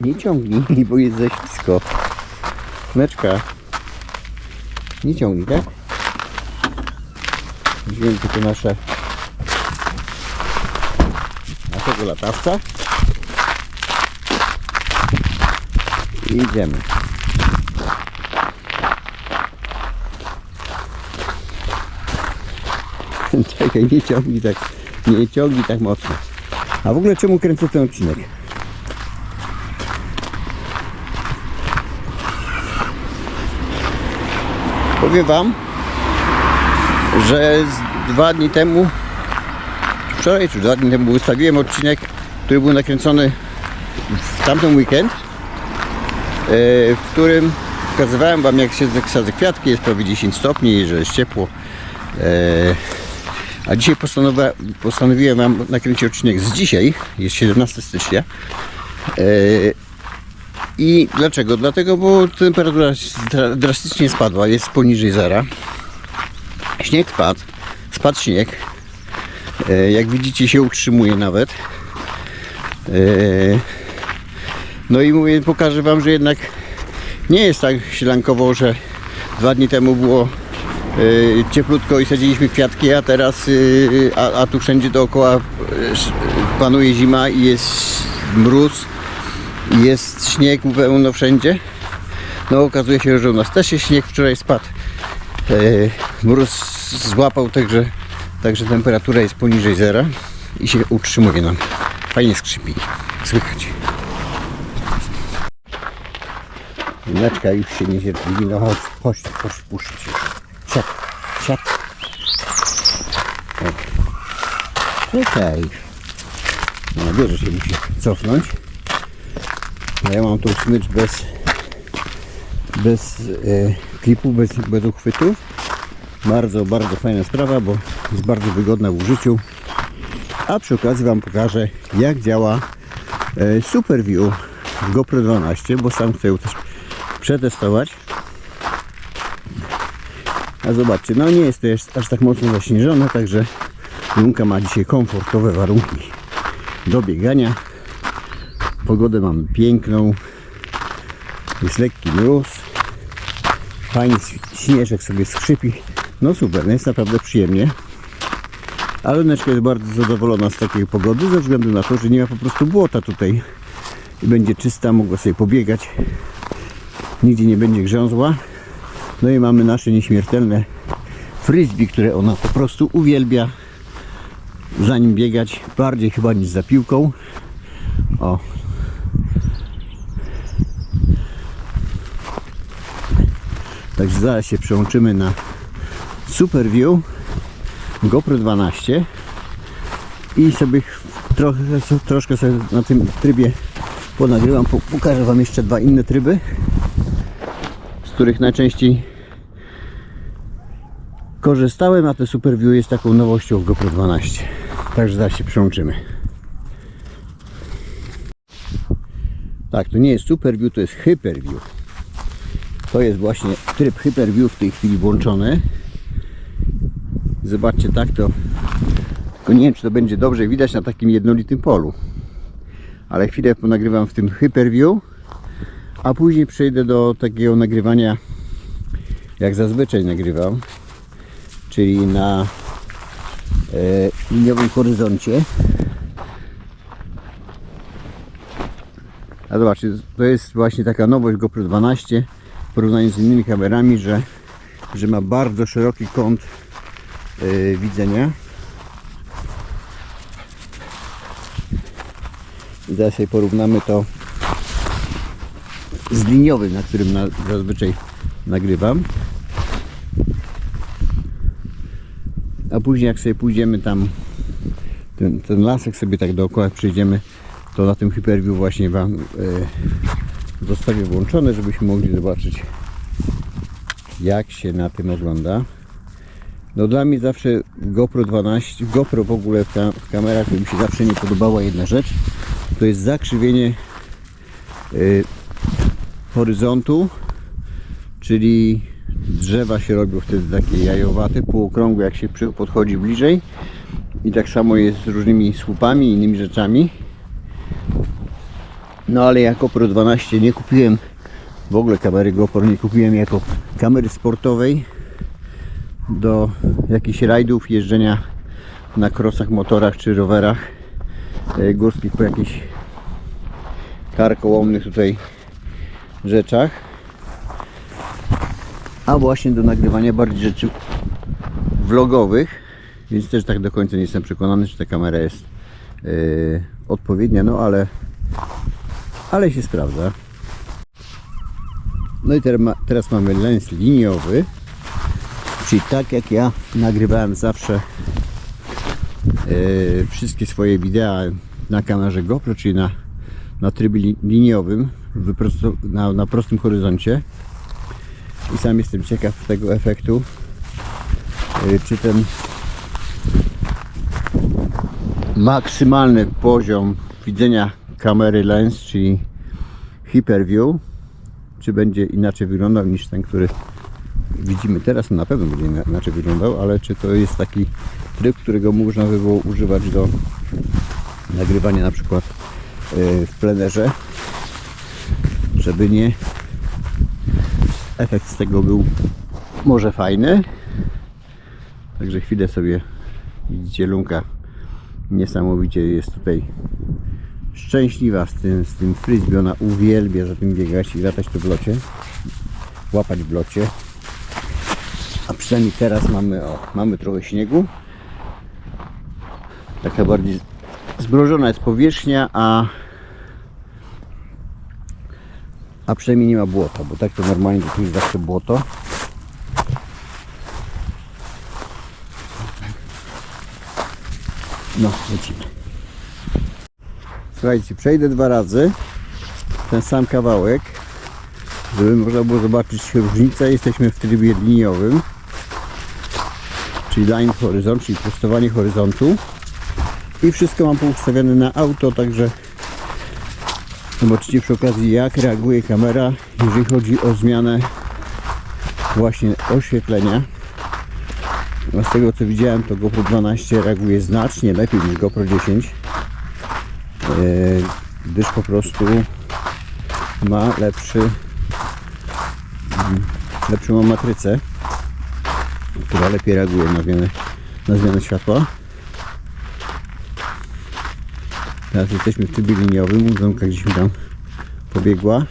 Nie ciągnij, bo jest za ślisko. Meczka. Nie ciągnij, tak? Weźmiemy tylko nasze naszego latawca. I idziemy. Czekaj, nie ciągnij tak, nie ciągnij tak mocno. A w ogóle czemu kręcę ten odcinek? Powiem Wam, że dwa dni temu, wczoraj czy dwa dni temu ustawiłem odcinek, który był nakręcony w tamten weekend, e, w którym pokazywałem Wam jak się sadzę kwiatki, jest prawie 10 stopni, że jest ciepło. E, A dzisiaj postanowiłem, postanowiłem Wam nakręcić odcinek z dzisiaj, jest 17 stycznia. I dlaczego? Dlatego, bo temperatura dra- drastycznie spadła, jest poniżej zera. Śnieg spadł, spadł śnieg. E, Jak widzicie się utrzymuje nawet. E, No i mówię, pokażę Wam, że jednak nie jest tak ślankowo, że dwa dni temu było e, cieplutko i sadziliśmy kwiatki, a teraz, a, a tu wszędzie dookoła panuje zima i jest mróz, jest śnieg pełno wszędzie. No okazuje się, że u nas też jest śnieg, wczoraj spadł. E, mróz złapał, także, także temperatura jest poniżej zera i się utrzymuje nam. Fajnie skrzypi, słychać. Lineczka już się niecierpliwi, no chodź, chodź, chodź, puszczę się. Siad. Czekaj. No wie, że się musi cofnąć. A ja mam tu smycz bez, bez e, klipu, bez, bez uchwytu. Bardzo, bardzo fajna sprawa, bo jest bardzo wygodna w użyciu. A przy okazji Wam pokażę, jak działa e, SuperView GoPro 12, bo sam chcę ją też przetestować. A zobaczcie, no nie jest to aż tak mocno zaśnieżone, także Lunka ma dzisiaj komfortowe warunki do biegania. Pogodę mamy piękną. Jest lekki mróz. Fajnie śnieżek sobie skrzypi. No super, jest naprawdę przyjemnie. Ale Neczka jest bardzo zadowolona z takiej pogody, ze względu na to, że nie ma po prostu błota tutaj. I będzie czysta, mogła sobie pobiegać. Nigdzie nie będzie grzązła. No i mamy nasze nieśmiertelne frisbee, które ona po prostu uwielbia za nim biegać. Bardziej chyba niż za piłką. O. Także zaraz się przełączymy na SuperView GoPro 12 i sobie trochę, troszkę sobie na tym trybie ponagrywam. Po- Pokażę Wam jeszcze dwa inne tryby, z których najczęściej korzystałem, a te SuperView jest taką nowością w GoPro 12. Także zaraz się przełączymy. Tak, to nie jest SuperView, to jest HyperView. To jest właśnie tryb HyperView w tej chwili włączony. Zobaczcie, tak to. Tylko nie wiem, czy to będzie dobrze widać na takim jednolitym polu. Ale chwilę ponagrywam w tym HyperView, a później przejdę do takiego nagrywania, jak zazwyczaj nagrywam, czyli na e, liniowym horyzoncie. A zobaczcie, to jest właśnie taka nowość GoPro 12 w porównaniu z innymi kamerami, że, że ma bardzo szeroki kąt yy, widzenia. I zaraz sobie porównamy to z liniowym, na którym na, zazwyczaj nagrywam. A później jak sobie pójdziemy tam ten, ten lasek sobie tak dookoła przejdziemy, to na tym Hyperview właśnie Wam e, zostawię włączone, żebyśmy mogli zobaczyć jak się na tym ogląda. No dla mnie zawsze GoPro 12, GoPro w ogóle w, ka- w kamerach mi się zawsze nie podobała jedna rzecz, to jest zakrzywienie y, horyzontu, czyli drzewa się robią wtedy takie jajowate, półokrągłe jak się podchodzi bliżej i tak samo jest z różnymi słupami i innymi rzeczami. No ale jako Pro 12 nie kupiłem. W ogóle kamery GoPro, nie kupiłem. Jako kamery sportowej do jakichś rajdów, jeżdżenia na krosach, motorach czy rowerach e, górskich po jakichś karkołomnych tutaj rzeczach. A właśnie do nagrywania bardziej rzeczy vlogowych więc też tak do końca nie jestem przekonany, czy ta kamera jest e, odpowiednia, no ale ale się sprawdza. No i teraz, ma, teraz mamy lens liniowy. Czyli tak jak ja nagrywałem zawsze e, wszystkie swoje wideo na kamerze GoPro, czyli na, na trybie li- liniowym na, na prostym horyzoncie. I sam jestem ciekaw tego efektu e, czy ten maksymalny poziom widzenia kamery lens, czyli hyperview czy będzie inaczej wyglądał niż ten, który widzimy teraz, no na pewno będzie ina- inaczej wyglądał, ale czy to jest taki tryb, którego można by było używać do nagrywania na przykład yy, w plenerze, żeby nie efekt z tego był może fajny. Także chwilę sobie widzicie Lunka niesamowicie jest tutaj szczęśliwa z tym, z tym frisbee, ona uwielbia za tym biegać i latać tu w locie, łapać w locie. A przynajmniej teraz mamy, o, mamy trochę śniegu. Taka bardziej zmrożona jest powierzchnia, a a przynajmniej nie ma błota, bo tak to normalnie tu jest zawsze błoto. No, lecimy. Słuchajcie, przejdę dwa razy ten sam kawałek, żeby można było zobaczyć różnicę. Jesteśmy w trybie liniowym, czyli line horyzont, czyli prostowanie horyzontu. I wszystko mam poustawione na auto, także zobaczycie przy okazji jak reaguje kamera, jeżeli chodzi o zmianę właśnie oświetlenia. A z tego co widziałem to GoPro 12 reaguje znacznie lepiej niż GoPro 10 e, gdyż po prostu ma lepszy lepszą ma matrycę która lepiej reaguje na zmianę, na zmianę światła. Teraz jesteśmy w trybie liniowym Zonka gdzieś mi tam pobiegła.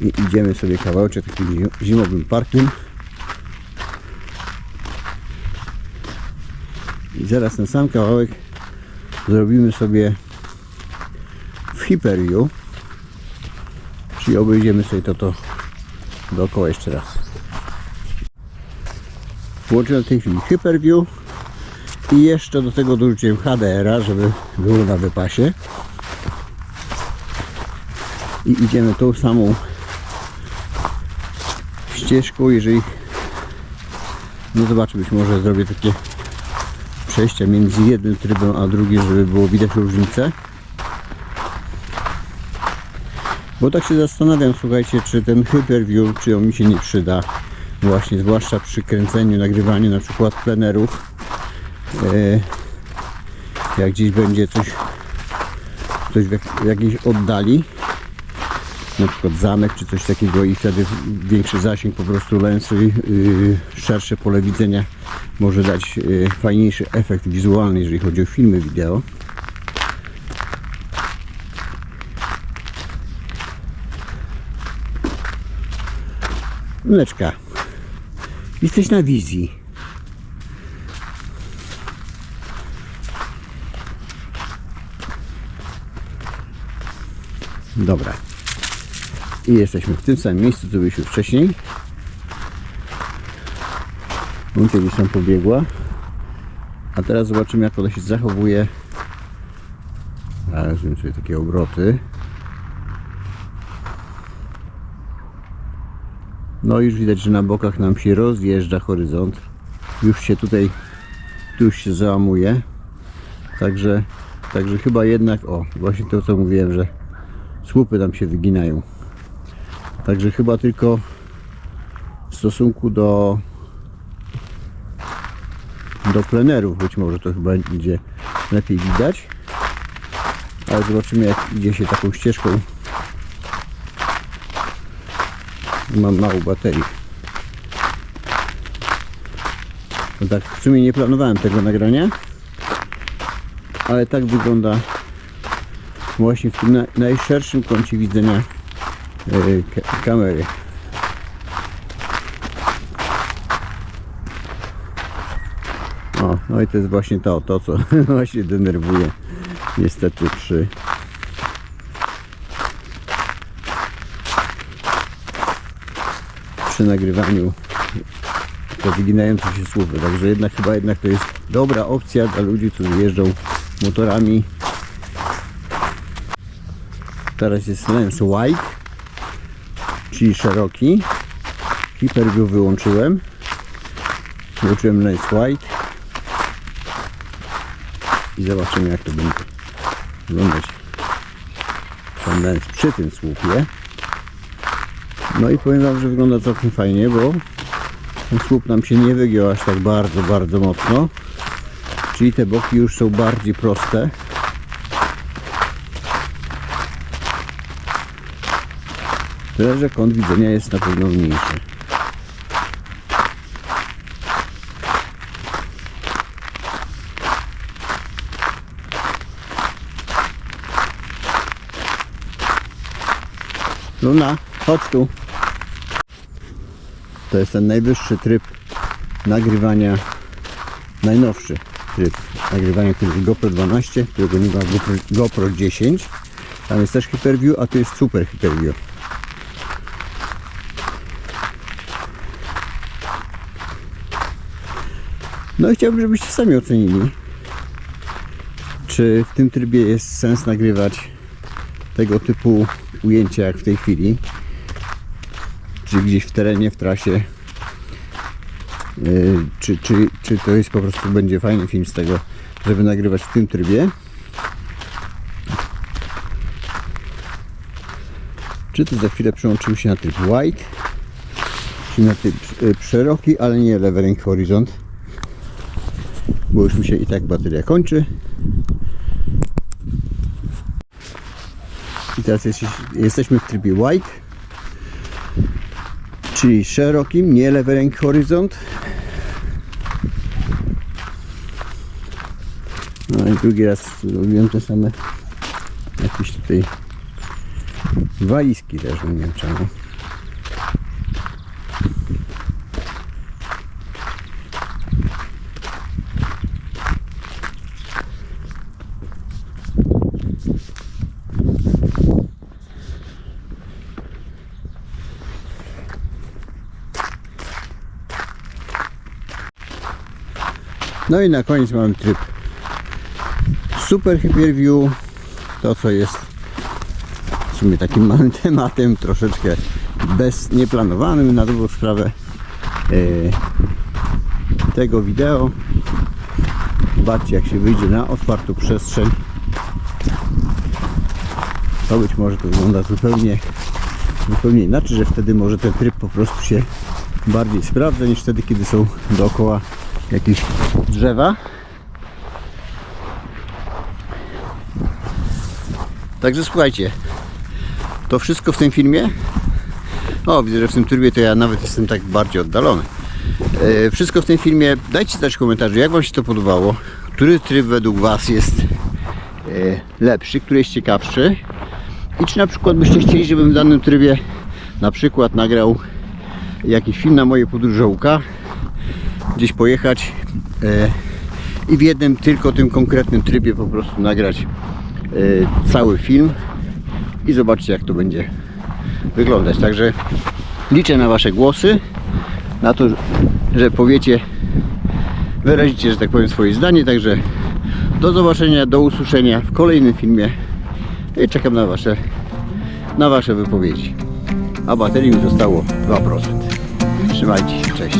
I idziemy sobie kawałeczek takim zi- zimowym parkiem. I zaraz ten sam kawałek zrobimy sobie w Hyperview czyli obejdziemy sobie to, to dookoła jeszcze raz. Włączyłem w tej chwili Hyperview i jeszcze do tego dorzuciłem HDR-a, żeby było na wypasie. I idziemy tą samą ścieżką, jeżeli no zobaczę, być może zrobię takie przejścia między jednym trybem a drugim, żeby było widać różnicę. Bo tak się zastanawiam, słuchajcie, czy ten Hyperview, czy on mi się nie przyda. Właśnie, zwłaszcza przy kręceniu, nagrywaniu na przykład plenerów. E, jak gdzieś będzie coś, coś w, jak, w jakiejś oddali, na przykład zamek czy coś takiego i wtedy większy zasięg po prostu lensu yy, szersze pole widzenia może dać yy, fajniejszy efekt wizualny, jeżeli chodzi o filmy wideo. Mleczka, jesteś na wizji. Dobra. I jesteśmy w tym samym miejscu, co byliśmy wcześniej. Luncia gdzieś tam pobiegła. A teraz zobaczymy, jak ona się zachowuje. Ale zrobimy sobie takie obroty. No już widać, że na bokach nam się rozjeżdża horyzont. Już się tutaj, tu już się załamuje. Także, także chyba jednak, o, właśnie to co mówiłem, że słupy nam się wyginają. Także chyba tylko w stosunku do do plenerów być może to chyba będzie lepiej widać. Ale zobaczymy jak idzie się taką ścieżką. Mam mało baterii. No tak, w sumie nie planowałem tego nagrania, ale tak wygląda właśnie w tym na, najszerszym kącie widzenia kamery. O, no i to jest właśnie to, to co właśnie denerwuje niestety przy przy nagrywaniu te wyginające się słowy. Także jednak chyba jednak to jest dobra opcja dla ludzi, którzy jeżdżą motorami. Teraz jest lens wide, czyli szeroki. Hyperview wyłączyłem. Włączyłem lens wide. I zobaczymy jak to będzie wyglądać lens przy tym słupie. No i powiem Wam, że wygląda całkiem fajnie, bo ten słup nam się nie wygiął aż tak bardzo, bardzo mocno. Czyli te boki już są bardziej proste. Tyle, że kąt widzenia jest na pewno mniejszy. Luna, chodź tu. To jest ten najwyższy tryb nagrywania, najnowszy tryb nagrywania, który jest GoPro 12, którego nie ma GoPro, GoPro 10. Tam jest też Hyperview, a tu jest Super Hyperview. No i chciałbym, żebyście sami ocenili, czy w tym trybie jest sens nagrywać tego typu ujęcia jak w tej chwili czy gdzieś w terenie, w trasie. Yy, czy, czy, czy to jest po prostu będzie fajny film z tego, żeby nagrywać w tym trybie. Czy to za chwilę przełączył się na tryb wide czy na tryb yy, szeroki, ale nie levering horizont bo już mi się i tak bateria kończy i teraz jest, jesteśmy w trybie wide czyli szerokim, nie levering horyzont. No i drugi raz robiłem te same jakieś tutaj walizki też, nie wiem czemu. No i na koniec mamy tryb Super Hyperview. To co jest w sumie takim małym tematem, troszeczkę bez nieplanowanym na dobrą sprawę e, tego wideo. Zobaczcie jak się wyjdzie na otwartą przestrzeń. To być może to wygląda zupełnie zupełnie inaczej, że wtedy może ten tryb po prostu się bardziej sprawdza niż wtedy, kiedy są dookoła jakieś drzewa. Także słuchajcie, to wszystko w tym filmie. O, widzę, że w tym trybie to ja nawet jestem tak bardziej oddalony. E, wszystko w tym filmie. Dajcie znać w komentarzu, jak Wam się to podobało. Który tryb według Was jest e, lepszy, który jest ciekawszy. I czy na przykład byście chcieli, żebym w danym trybie na przykład nagrał jakiś film na moje podróżołka gdzieś pojechać e, i w jednym tylko tym konkretnym trybie po prostu nagrać e, cały film i zobaczcie jak to będzie wyglądać. Także liczę na Wasze głosy, na to, że powiecie, wyrazicie, że tak powiem, swoje zdanie. Także do zobaczenia, do usłyszenia w kolejnym filmie i czekam na Wasze, na wasze wypowiedzi. A baterii mi zostało 2%. Trzymajcie się, cześć.